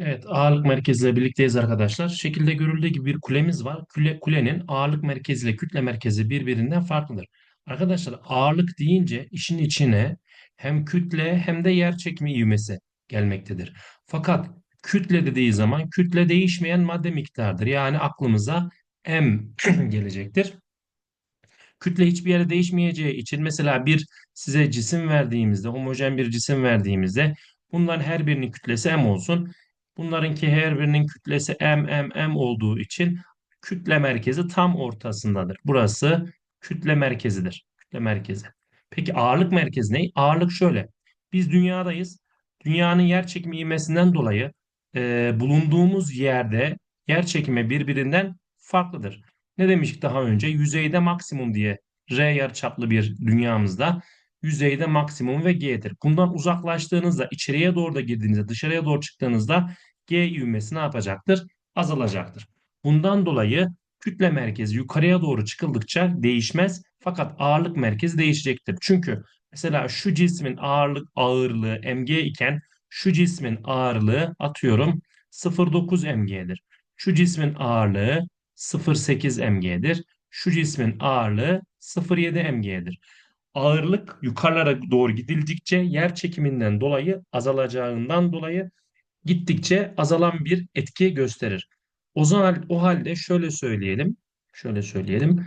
Evet, ağırlık merkeziyle birlikteyiz arkadaşlar. Şekilde görüldüğü gibi bir kulemiz var. Kule, kulenin ağırlık merkeziyle kütle merkezi birbirinden farklıdır. Arkadaşlar ağırlık deyince işin içine hem kütle hem de yer çekimi ivmesi gelmektedir. Fakat kütle dediği zaman kütle değişmeyen madde miktarıdır. Yani aklımıza M gelecektir. Kütle hiçbir yere değişmeyeceği için mesela bir size cisim verdiğimizde, homojen bir cisim verdiğimizde bunların her birinin kütlesi m olsun. Bunlarınki her birinin kütlesi m, m, m olduğu için kütle merkezi tam ortasındadır. Burası kütle merkezidir. Kütle merkezi. Peki ağırlık merkezi ne? Ağırlık şöyle. Biz dünyadayız. Dünyanın yer çekimi ivmesinden dolayı e, bulunduğumuz yerde yer çekimi birbirinden farklıdır. Ne demiştik daha önce? Yüzeyde maksimum diye R yarıçaplı bir dünyamızda yüzeyde maksimum ve G'dir. Bundan uzaklaştığınızda, içeriye doğru da girdiğinizde, dışarıya doğru çıktığınızda G ivmesi ne yapacaktır? Azalacaktır. Bundan dolayı kütle merkezi yukarıya doğru çıkıldıkça değişmez fakat ağırlık merkezi değişecektir. Çünkü mesela şu cismin ağırlık ağırlığı mg iken şu cismin ağırlığı atıyorum 0.9 mg'dir. Şu cismin ağırlığı 0.8 mg'dir. Şu cismin ağırlığı 0.7 mg'dir. Ağırlık yukarılara doğru gidildikçe yer çekiminden dolayı azalacağından dolayı gittikçe azalan bir etki gösterir. O zaman o halde şöyle söyleyelim. Şöyle söyleyelim.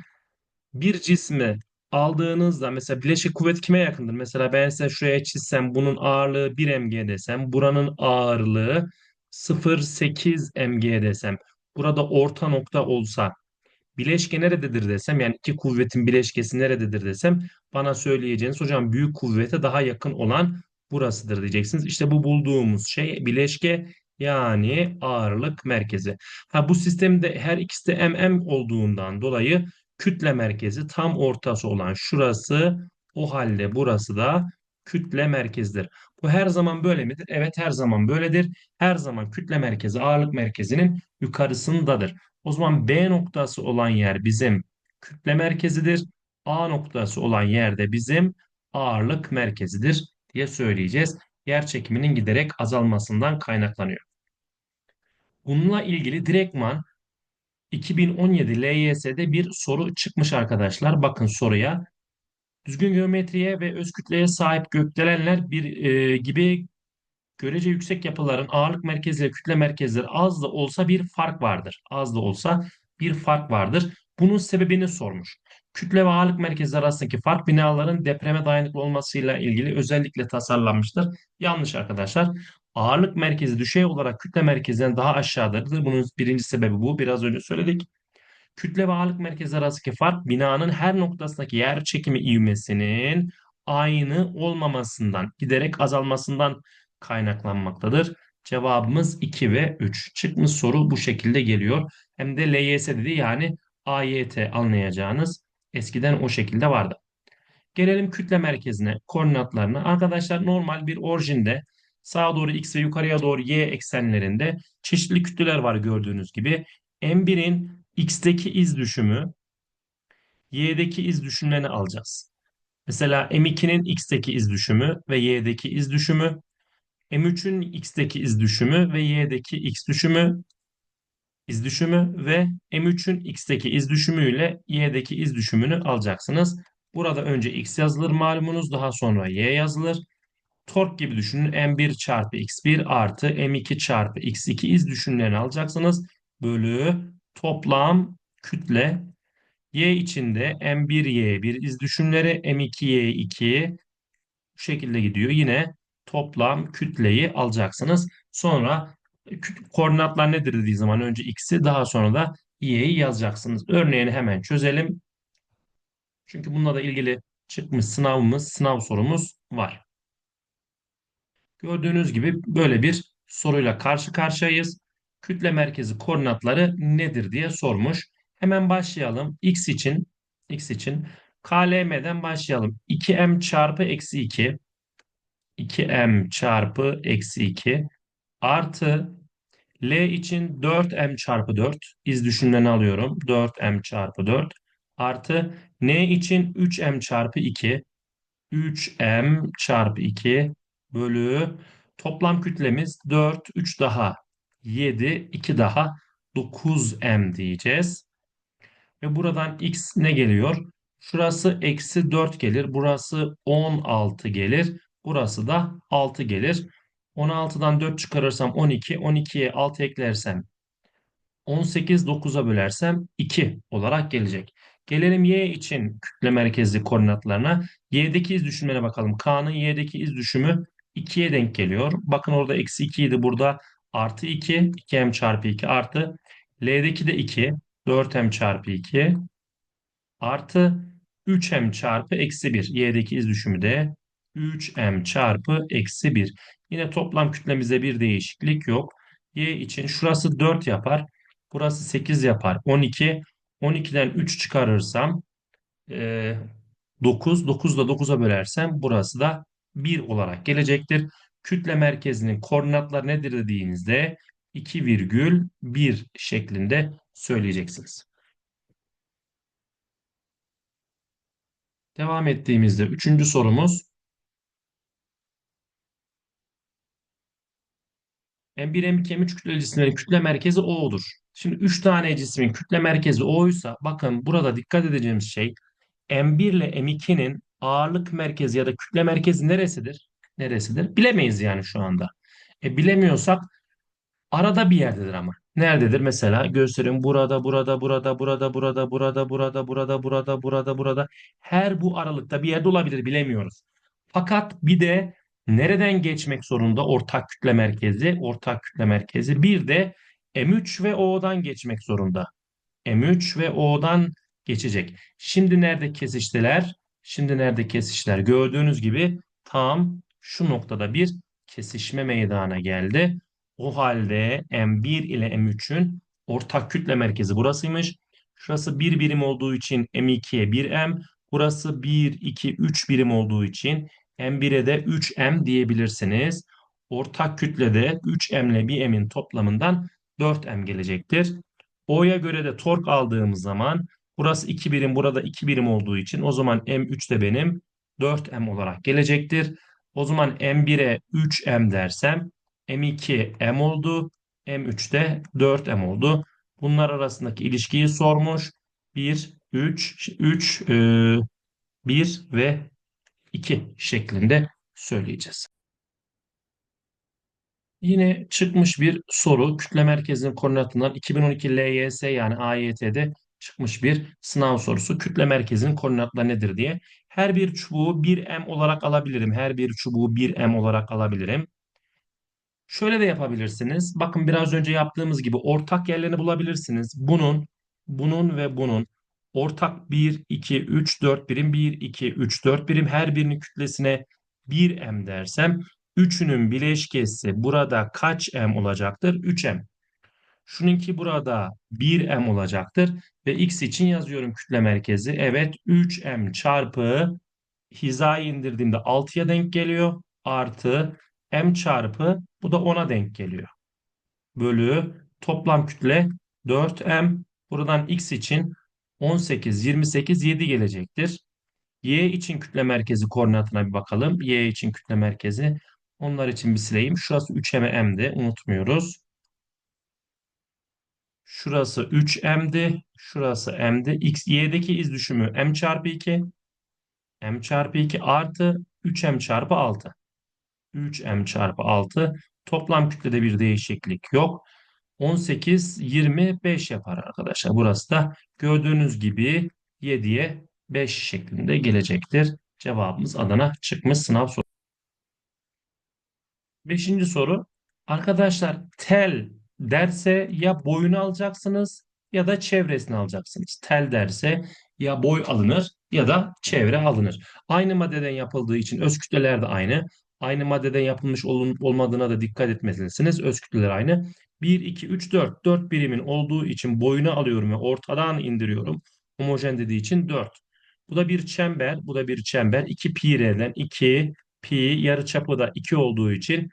Bir cismi aldığınızda mesela bileşik kuvvet kime yakındır? Mesela ben size şuraya çizsem bunun ağırlığı 1 mg desem buranın ağırlığı 0.8 mg desem burada orta nokta olsa bileşke nerededir desem yani iki kuvvetin bileşkesi nerededir desem bana söyleyeceğiniz hocam büyük kuvvete daha yakın olan burasıdır diyeceksiniz. İşte bu bulduğumuz şey bileşke yani ağırlık merkezi. Ha bu sistemde her ikisi de mm olduğundan dolayı kütle merkezi tam ortası olan şurası o halde burası da kütle merkezidir. Bu her zaman böyle midir? Evet her zaman böyledir. Her zaman kütle merkezi ağırlık merkezinin yukarısındadır. O zaman B noktası olan yer bizim kütle merkezidir. A noktası olan yerde bizim ağırlık merkezidir diye söyleyeceğiz. Yer çekiminin giderek azalmasından kaynaklanıyor. Bununla ilgili direktman 2017 LYS'de bir soru çıkmış arkadaşlar. Bakın soruya. Düzgün geometriye ve öz kütleye sahip gökdelenler bir e, gibi görece yüksek yapıların ağırlık merkezi ile kütle merkezleri az da olsa bir fark vardır. Az da olsa bir fark vardır. Bunun sebebini sormuş. Kütle ve ağırlık merkezi arasındaki fark binaların depreme dayanıklı olmasıyla ilgili özellikle tasarlanmıştır. Yanlış arkadaşlar. Ağırlık merkezi düşey olarak kütle merkezinden daha aşağıdadır. Bunun birinci sebebi bu. Biraz önce söyledik. Kütle ve ağırlık merkezi arasındaki fark binanın her noktasındaki yer çekimi ivmesinin aynı olmamasından, giderek azalmasından kaynaklanmaktadır. Cevabımız 2 ve 3. Çıkmış soru bu şekilde geliyor. Hem de LYS dedi yani AYT anlayacağınız eskiden o şekilde vardı. Gelelim kütle merkezine, koordinatlarına. Arkadaşlar normal bir orijinde sağa doğru x ve yukarıya doğru y eksenlerinde çeşitli kütleler var gördüğünüz gibi. M1'in x'teki iz düşümü y'deki iz düşümlerini alacağız. Mesela M2'nin x'teki iz düşümü ve y'deki iz düşümü M3'ün x'teki iz düşümü ve y'deki x düşümü iz düşümü ve M3'ün x'teki iz düşümüyle y'deki iz düşümünü alacaksınız. Burada önce x yazılır malumunuz daha sonra y yazılır. Tork gibi düşünün M1 çarpı x1 artı M2 çarpı x2 iz düşümlerini alacaksınız. Bölü toplam kütle y içinde M1y1 iz düşümleri M2y2 bu şekilde gidiyor. Yine toplam kütleyi alacaksınız. Sonra koordinatlar nedir dediği zaman önce x'i daha sonra da y'yi yazacaksınız. Örneğini hemen çözelim. Çünkü bununla da ilgili çıkmış sınavımız, sınav sorumuz var. Gördüğünüz gibi böyle bir soruyla karşı karşıyayız. Kütle merkezi koordinatları nedir diye sormuş. Hemen başlayalım. X için X için KLM'den başlayalım. 2M çarpı eksi 2 2m çarpı eksi 2 artı L için 4m çarpı 4 iz düşümlerini alıyorum. 4m çarpı 4 artı N için 3m çarpı 2 3m çarpı 2 bölü toplam kütlemiz 4 3 daha 7, 2 daha 9m diyeceğiz. Ve buradan x ne geliyor? Şurası eksi 4 gelir. Burası 16 gelir. Burası da 6 gelir. 16'dan 4 çıkarırsam 12. 12'ye 6 eklersem 18 9'a bölersem 2 olarak gelecek. Gelelim y için kütle merkezli koordinatlarına. Y'deki iz düşümüne bakalım. K'nın y'deki iz düşümü 2'ye denk geliyor. Bakın orada eksi 2 idi. Burada artı 2. 2m çarpı 2 artı. L'deki de 2. 4m çarpı 2 artı 3m çarpı eksi 1. Y'deki iz düşümü de 3m çarpı eksi 1. Yine toplam kütlemizde bir değişiklik yok. Y için şurası 4 yapar. Burası 8 yapar. 12. 12'den 3 çıkarırsam e, 9. 9 da 9'a bölersem burası da 1 olarak gelecektir. Kütle merkezinin koordinatları nedir dediğinizde 2,1 şeklinde söyleyeceksiniz. Devam ettiğimizde üçüncü sorumuz M1, M2, M3 kütleli cisimlerin kütle merkezi O'dur. Şimdi 3 tane cismin kütle merkezi O'ysa bakın burada dikkat edeceğimiz şey M1 ile M2'nin ağırlık merkezi ya da kütle merkezi neresidir? Neresidir? Bilemeyiz yani şu anda. E, bilemiyorsak arada bir yerdedir ama. Nerededir? Mesela göstereyim burada, burada, burada, burada, burada, burada, burada, burada, burada, burada, burada. Her bu aralıkta bir yerde olabilir bilemiyoruz. Fakat bir de nereden geçmek zorunda ortak kütle merkezi? Ortak kütle merkezi. Bir de M3 ve O'dan geçmek zorunda. M3 ve O'dan geçecek. Şimdi nerede kesiştiler? Şimdi nerede kesiştiler? Gördüğünüz gibi tam şu noktada bir kesişme meydana geldi. O halde M1 ile M3'ün ortak kütle merkezi burasıymış. Şurası 1 birim olduğu için M2'ye 1M. Burası 1, 2, 3 birim olduğu için M1'e de 3M diyebilirsiniz. Ortak kütlede 3M ile 1M'in toplamından 4M gelecektir. O'ya göre de tork aldığımız zaman burası 2 birim burada 2 birim olduğu için o zaman M3 de benim 4M olarak gelecektir. O zaman M1'e 3M dersem M2 M oldu. M3 de 4M oldu. Bunlar arasındaki ilişkiyi sormuş. 1, 3, 3, 1 ve 2 şeklinde söyleyeceğiz. Yine çıkmış bir soru. Kütle merkezinin koordinatından 2012 LYS yani AYT'de çıkmış bir sınav sorusu. Kütle merkezinin koordinatları nedir diye. Her bir çubuğu 1M olarak alabilirim. Her bir çubuğu 1M olarak alabilirim. Şöyle de yapabilirsiniz. Bakın biraz önce yaptığımız gibi ortak yerlerini bulabilirsiniz. Bunun, bunun ve bunun ortak 1, 2, 3, 4 birim 1, 2, 3, 4 birim her birinin kütlesine 1M dersem Üçünün bileşkesi burada kaç m olacaktır? 3m. Şununki burada 1m olacaktır. Ve x için yazıyorum kütle merkezi. Evet 3m çarpı hizayı indirdiğimde 6'ya denk geliyor. Artı m çarpı bu da 10'a denk geliyor. Bölü toplam kütle 4m. Buradan x için 18, 28, 7 gelecektir. Y için kütle merkezi koordinatına bir bakalım. Y için kütle merkezi onlar için bir sileyim. Şurası 3m'di. Unutmuyoruz. Şurası 3m'di. Şurası m'di. X, y'deki iz düşümü m çarpı 2. m çarpı 2 artı 3m çarpı 6. 3m çarpı 6. Toplam kütlede bir değişiklik yok. 18, 25 yapar arkadaşlar. Burası da gördüğünüz gibi 7'ye 5 şeklinde gelecektir. Cevabımız Adana çıkmış sınav sorusu. Beşinci soru. Arkadaşlar tel derse ya boyunu alacaksınız ya da çevresini alacaksınız. Tel derse ya boy alınır ya da çevre alınır. Aynı maddeden yapıldığı için öz kütleler de aynı. Aynı maddeden yapılmış olup olmadığına da dikkat etmelisiniz. Öz kütleler aynı. 1, 2, 3, 4. 4 birimin olduğu için boyunu alıyorum ve ortadan indiriyorum. Homojen dediği için 4. Bu da bir çember. Bu da bir çember. 2 pi r'den 2 pi yarıçapı da 2 olduğu için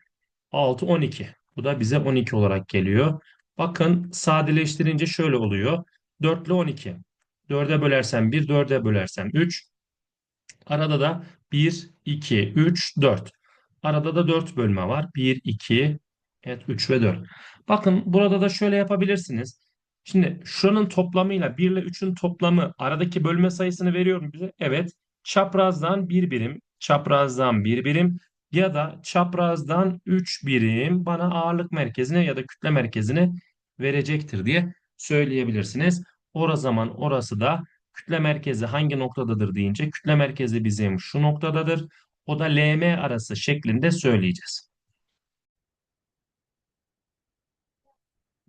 6 12. Bu da bize 12 olarak geliyor. Bakın sadeleştirince şöyle oluyor. 4 ile 12. 4'e bölersem 1, 4'e bölersem 3. Arada da 1, 2, 3, 4. Arada da 4 bölme var. 1, 2, Evet 3 ve 4. Bakın burada da şöyle yapabilirsiniz. Şimdi şuranın toplamıyla 1 ile 3'ün toplamı aradaki bölme sayısını veriyor mu bize? Evet. Çaprazdan 1 birim, çaprazdan 1 birim ya da çaprazdan 3 birim bana ağırlık merkezine ya da kütle merkezine verecektir diye söyleyebilirsiniz. O zaman orası da kütle merkezi hangi noktadadır deyince kütle merkezi bizim şu noktadadır. O da LM arası şeklinde söyleyeceğiz.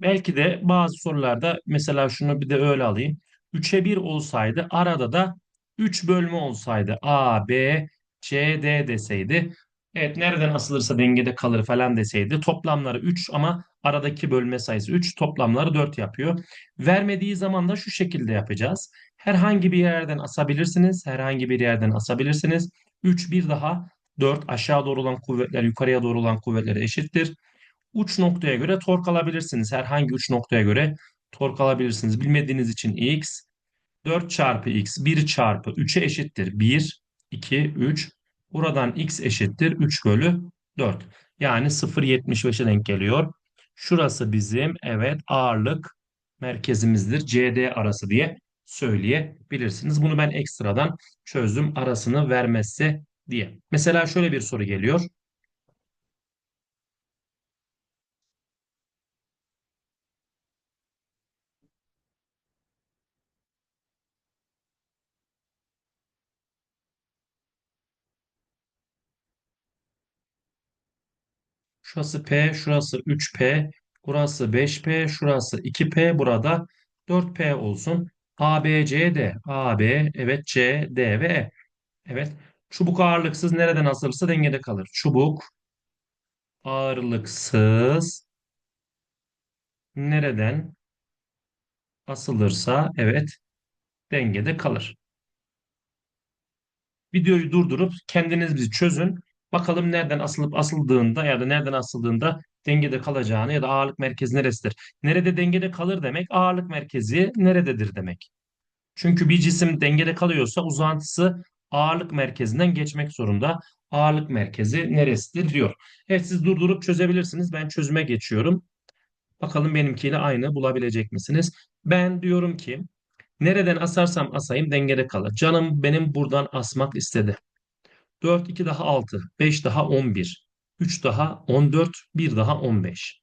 Belki de bazı sorularda mesela şunu bir de öyle alayım. 3'e 1 olsaydı arada da 3 bölme olsaydı A, B, C, D deseydi. Evet nereden asılırsa dengede kalır falan deseydi. Toplamları 3 ama aradaki bölme sayısı 3 toplamları 4 yapıyor. Vermediği zaman da şu şekilde yapacağız. Herhangi bir yerden asabilirsiniz. Herhangi bir yerden asabilirsiniz. 3 bir daha 4 aşağı doğru olan kuvvetler yukarıya doğru olan kuvvetlere eşittir uç noktaya göre tork alabilirsiniz. Herhangi uç noktaya göre tork alabilirsiniz. Bilmediğiniz için x 4 çarpı x 1 çarpı 3'e eşittir. 1, 2, 3. Buradan x eşittir 3 bölü 4. Yani 0.75'e denk geliyor. Şurası bizim evet ağırlık merkezimizdir. CD arası diye söyleyebilirsiniz. Bunu ben ekstradan çözdüm arasını vermezse diye. Mesela şöyle bir soru geliyor. Şurası P, şurası 3P, burası 5P, şurası 2P, burada 4P olsun. A, B, C, D. A, B, evet C, D ve E. Evet. Çubuk ağırlıksız nereden asılırsa dengede kalır. Çubuk ağırlıksız nereden asılırsa evet dengede kalır. Videoyu durdurup kendiniz bir çözün. Bakalım nereden asılıp asıldığında ya da nereden asıldığında dengede kalacağını ya da ağırlık merkezi neresidir? Nerede dengede kalır demek ağırlık merkezi nerededir demek. Çünkü bir cisim dengede kalıyorsa uzantısı ağırlık merkezinden geçmek zorunda. Ağırlık merkezi neresidir diyor. Evet siz durdurup çözebilirsiniz. Ben çözüme geçiyorum. Bakalım benimkiyle aynı bulabilecek misiniz? Ben diyorum ki nereden asarsam asayım dengede kalır. Canım benim buradan asmak istedi. 4, 2 daha 6, 5 daha 11, 3 daha 14, 1 daha 15.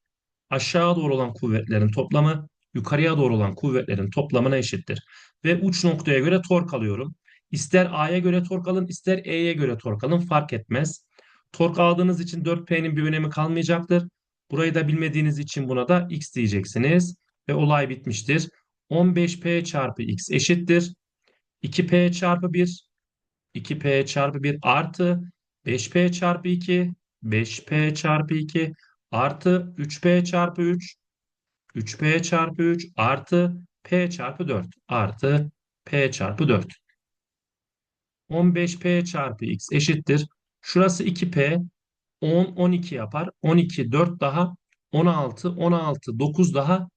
Aşağı doğru olan kuvvetlerin toplamı yukarıya doğru olan kuvvetlerin toplamına eşittir. Ve uç noktaya göre tork alıyorum. İster A'ya göre tork alın, ister E'ye göre tork alın fark etmez. Tork aldığınız için 4P'nin bir önemi kalmayacaktır. Burayı da bilmediğiniz için buna da X diyeceksiniz. Ve olay bitmiştir. 15P çarpı X eşittir. 2P çarpı 1 2P çarpı 1 artı 5P çarpı 2 5P çarpı 2 artı 3P çarpı 3 3P çarpı 3 artı P çarpı 4 artı P çarpı 4. 15P çarpı X eşittir. Şurası 2P 10 12 yapar. 12 4 daha 16 16 9 daha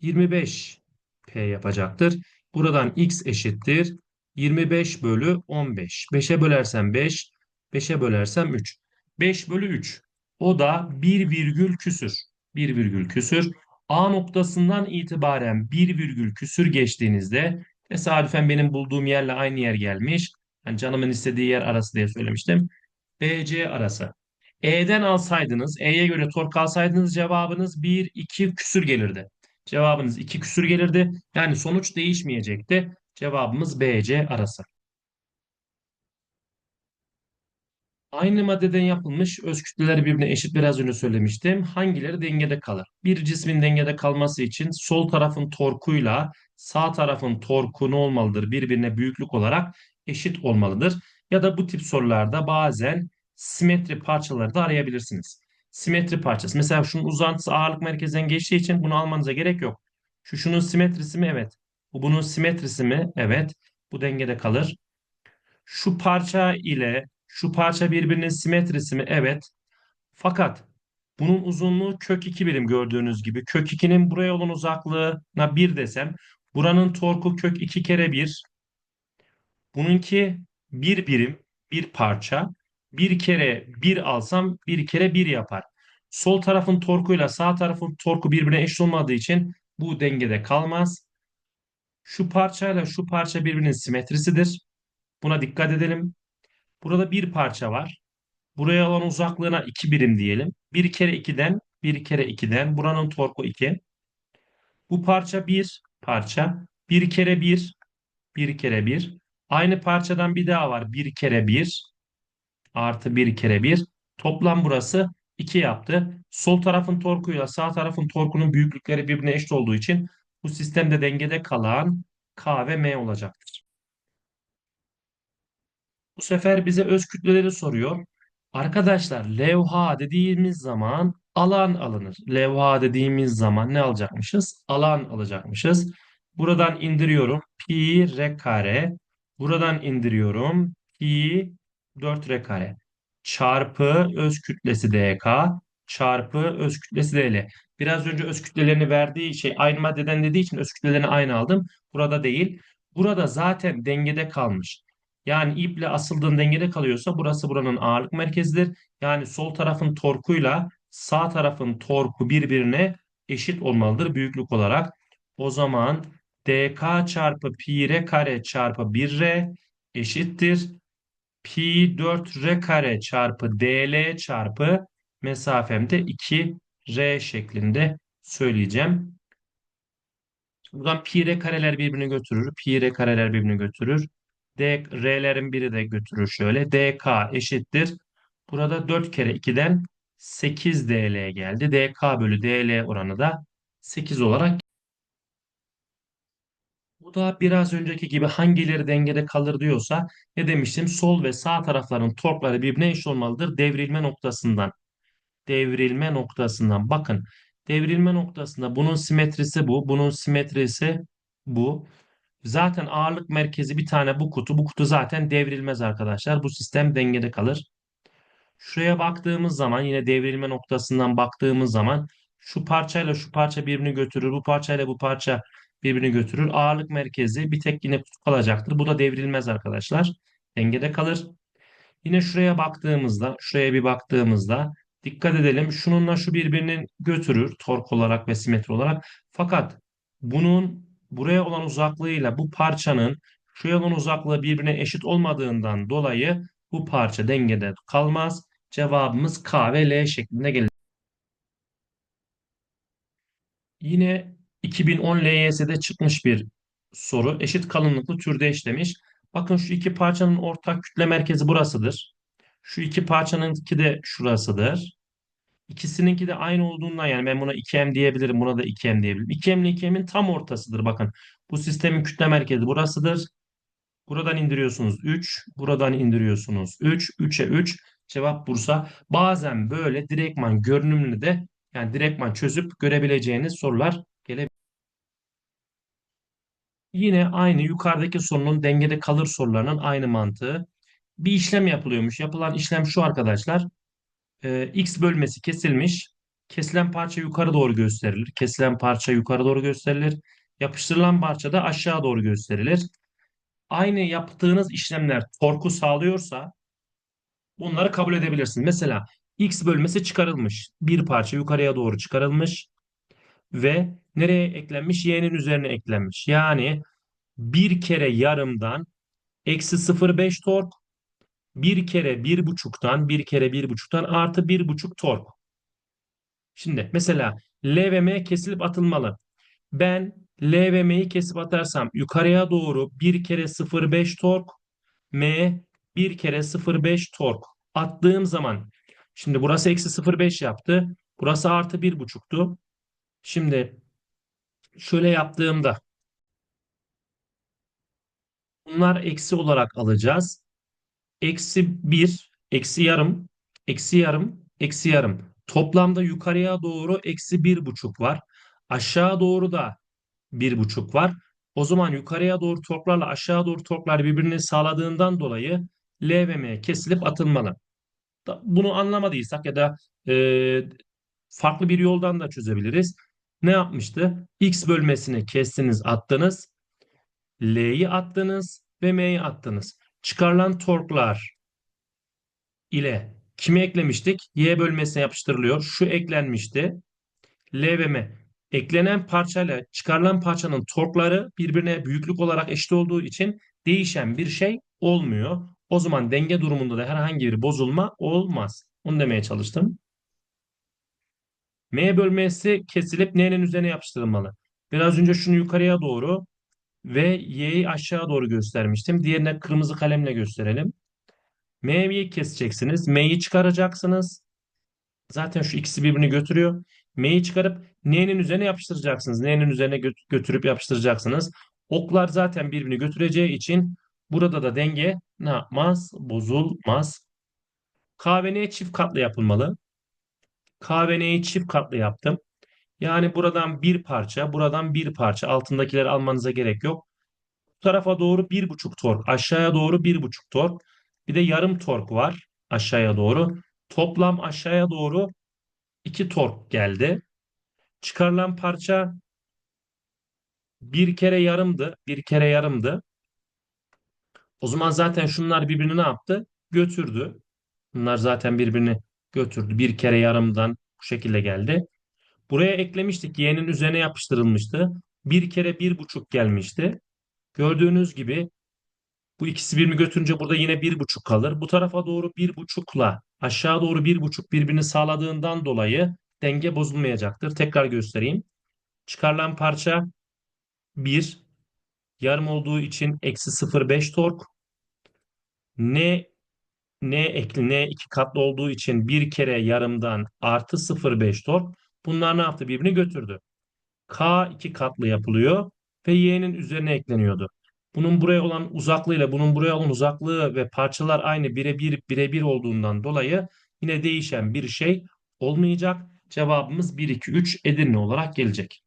25 P yapacaktır. Buradan X eşittir 25 bölü 15. 5'e bölersem 5, 5'e bölersem 3. 5 bölü 3. O da 1 virgül küsür. 1 virgül küsür. A noktasından itibaren 1 virgül küsür geçtiğinizde tesadüfen benim bulduğum yerle aynı yer gelmiş. Yani canımın istediği yer arası diye söylemiştim. BC arası. E'den alsaydınız, E'ye göre tork alsaydınız cevabınız 1, 2 küsür gelirdi. Cevabınız 2 küsür gelirdi. Yani sonuç değişmeyecekti. Cevabımız BC arası. Aynı maddeden yapılmış öz kütleler birbirine eşit biraz önce söylemiştim. Hangileri dengede kalır? Bir cismin dengede kalması için sol tarafın torkuyla sağ tarafın torku ne olmalıdır? Birbirine büyüklük olarak eşit olmalıdır. Ya da bu tip sorularda bazen simetri parçaları da arayabilirsiniz. Simetri parçası. Mesela şunun uzantısı ağırlık merkezinden geçtiği için bunu almanıza gerek yok. Şu şunun simetrisi mi? Evet. Bu bunun simetrisi mi? Evet. Bu dengede kalır. Şu parça ile şu parça birbirinin simetrisi mi? Evet. Fakat bunun uzunluğu kök 2 birim gördüğünüz gibi. Kök 2'nin buraya olan uzaklığına 1 desem. Buranın torku kök 2 kere 1. Bununki 1 birim, bir parça. Bir kere 1 alsam bir kere 1 yapar. Sol tarafın torkuyla sağ tarafın torku birbirine eşit olmadığı için bu dengede kalmaz. Şu parçayla şu parça birbirinin simetrisidir. Buna dikkat edelim. Burada bir parça var. Buraya olan uzaklığına 2 birim diyelim. 1 kere 2'den 1 kere 2'den buranın torku 2. Bu parça bir parça. 1 kere 1 1 kere 1. Aynı parçadan bir daha var. 1 kere 1 artı 1 kere 1. Toplam burası 2 yaptı. Sol tarafın torkuyla sağ tarafın torkunun büyüklükleri birbirine eşit olduğu için bu sistemde dengede kalan K ve M olacaktır. Bu sefer bize öz kütleleri soruyor. Arkadaşlar levha dediğimiz zaman alan alınır. Levha dediğimiz zaman ne alacakmışız? Alan alacakmışız. Buradan indiriyorum. Pi r kare. Buradan indiriyorum. Pi 4r kare. Çarpı öz kütlesi dk çarpı öz kütlesi dl. Biraz önce öz kütlelerini verdiği şey aynı maddeden dediği için öz kütlelerini aynı aldım. Burada değil. Burada zaten dengede kalmış. Yani iple asıldığın dengede kalıyorsa burası buranın ağırlık merkezidir. Yani sol tarafın torkuyla sağ tarafın torku birbirine eşit olmalıdır büyüklük olarak. O zaman dk çarpı pi r kare çarpı 1r eşittir. Pi 4r kare çarpı dl çarpı mesafemde 2r şeklinde söyleyeceğim. Buradan pi r kareler birbirini götürür. Pi r kareler birbirini götürür. D, R'lerin biri de götürür şöyle. DK eşittir. Burada 4 kere 2'den 8 DL geldi. DK bölü DL oranı da 8 olarak. Bu da biraz önceki gibi hangileri dengede kalır diyorsa ne demiştim? Sol ve sağ tarafların torkları birbirine eşit olmalıdır devrilme noktasından. Devrilme noktasından. Bakın devrilme noktasında bunun simetrisi bu. Bunun simetrisi bu. Zaten ağırlık merkezi bir tane bu kutu. Bu kutu zaten devrilmez arkadaşlar. Bu sistem dengede kalır. Şuraya baktığımız zaman yine devrilme noktasından baktığımız zaman şu parçayla şu parça birbirini götürür. Bu parçayla bu parça birbirini götürür. Ağırlık merkezi bir tek yine kutu kalacaktır. Bu da devrilmez arkadaşlar. Dengede kalır. Yine şuraya baktığımızda, şuraya bir baktığımızda dikkat edelim. Şununla şu birbirini götürür tork olarak ve simetri olarak. Fakat bunun buraya olan uzaklığıyla bu parçanın şuraya olan uzaklığı birbirine eşit olmadığından dolayı bu parça dengede kalmaz. Cevabımız K ve L şeklinde gelir. Yine 2010 LYS'de çıkmış bir soru. Eşit kalınlıklı türde işlemiş. Bakın şu iki parçanın ortak kütle merkezi burasıdır. Şu iki parçanınki de şurasıdır. İkisininki de aynı olduğundan yani ben buna 2M diyebilirim. Buna da 2M diyebilirim. 2M ile 2M'in tam ortasıdır. Bakın bu sistemin kütle merkezi burasıdır. Buradan indiriyorsunuz 3. Buradan indiriyorsunuz 3. 3'e 3. Cevap Bursa. Bazen böyle direktman görünümlü de yani direktman çözüp görebileceğiniz sorular gelebilir. Yine aynı yukarıdaki sorunun dengede kalır sorularının aynı mantığı. Bir işlem yapılıyormuş. Yapılan işlem şu arkadaşlar. Ee, X bölmesi kesilmiş. Kesilen parça yukarı doğru gösterilir. Kesilen parça yukarı doğru gösterilir. Yapıştırılan parça da aşağı doğru gösterilir. Aynı yaptığınız işlemler torku sağlıyorsa bunları kabul edebilirsiniz. Mesela X bölmesi çıkarılmış. Bir parça yukarıya doğru çıkarılmış ve nereye eklenmiş? Y'nin üzerine eklenmiş. Yani bir kere yarımdan eksi 0,5 tork bir kere bir buçuktan bir kere bir buçuktan artı bir buçuk tork. Şimdi mesela L ve M kesilip atılmalı. Ben L ve M'yi kesip atarsam yukarıya doğru bir kere 0,5 tork M bir kere 0,5 tork attığım zaman şimdi burası eksi 0,5 yaptı. Burası artı bir buçuktu. Şimdi şöyle yaptığımda bunlar eksi olarak alacağız. Eksi 1, eksi yarım, eksi yarım, eksi yarım. Toplamda yukarıya doğru eksi bir buçuk var. Aşağı doğru da bir buçuk var. O zaman yukarıya doğru torklarla aşağı doğru torklar birbirini sağladığından dolayı L ve M kesilip atılmalı. Bunu anlamadıysak ya da e, farklı bir yoldan da çözebiliriz. Ne yapmıştı? X bölmesini kestiniz, attınız. L'yi attınız ve M'yi attınız. Çıkarılan torklar ile Kimi eklemiştik? Y bölmesine yapıştırılıyor. Şu eklenmişti. L ve M. Eklenen parçayla çıkarılan parçanın torkları birbirine büyüklük olarak eşit olduğu için değişen bir şey olmuyor. O zaman denge durumunda da herhangi bir bozulma olmaz. Onu demeye çalıştım. M bölmesi kesilip N'nin üzerine yapıştırılmalı. Biraz önce şunu yukarıya doğru ve Y'yi aşağı doğru göstermiştim. Diğerine kırmızı kalemle gösterelim. M'yi keseceksiniz. M'yi çıkaracaksınız. Zaten şu ikisi birbirini götürüyor. M'yi çıkarıp N'nin üzerine yapıştıracaksınız. N'nin üzerine gö- götürüp yapıştıracaksınız. Oklar zaten birbirini götüreceği için burada da denge ne yapmaz? Bozulmaz. K ve N çift katlı yapılmalı. K çift katlı yaptım. Yani buradan bir parça, buradan bir parça. Altındakileri almanıza gerek yok. Bu tarafa doğru bir buçuk tork, aşağıya doğru bir buçuk tork. Bir de yarım tork var aşağıya doğru. Toplam aşağıya doğru 2 tork geldi. Çıkarılan parça bir kere yarımdı. Bir kere yarımdı. O zaman zaten şunlar birbirini ne yaptı? Götürdü. Bunlar zaten birbirini götürdü. Bir kere yarımdan bu şekilde geldi. Buraya eklemiştik. Y'nin üzerine yapıştırılmıştı. Bir kere bir buçuk gelmişti. Gördüğünüz gibi bu ikisi birbirini götürünce burada yine bir buçuk kalır. Bu tarafa doğru bir buçukla aşağı doğru bir buçuk birbirini sağladığından dolayı denge bozulmayacaktır. Tekrar göstereyim. Çıkarılan parça 1 yarım olduğu için eksi 0,5 tork. N N ekli N iki katlı olduğu için bir kere yarımdan artı 0,5 tork. Bunlar ne yaptı? Birbirini götürdü. K iki katlı yapılıyor ve Y'nin üzerine ekleniyordu. Bunun buraya olan uzaklığıyla bunun buraya olan uzaklığı ve parçalar aynı birebir birebir olduğundan dolayı yine değişen bir şey olmayacak. Cevabımız 1, 2, 3 Edirne olarak gelecek.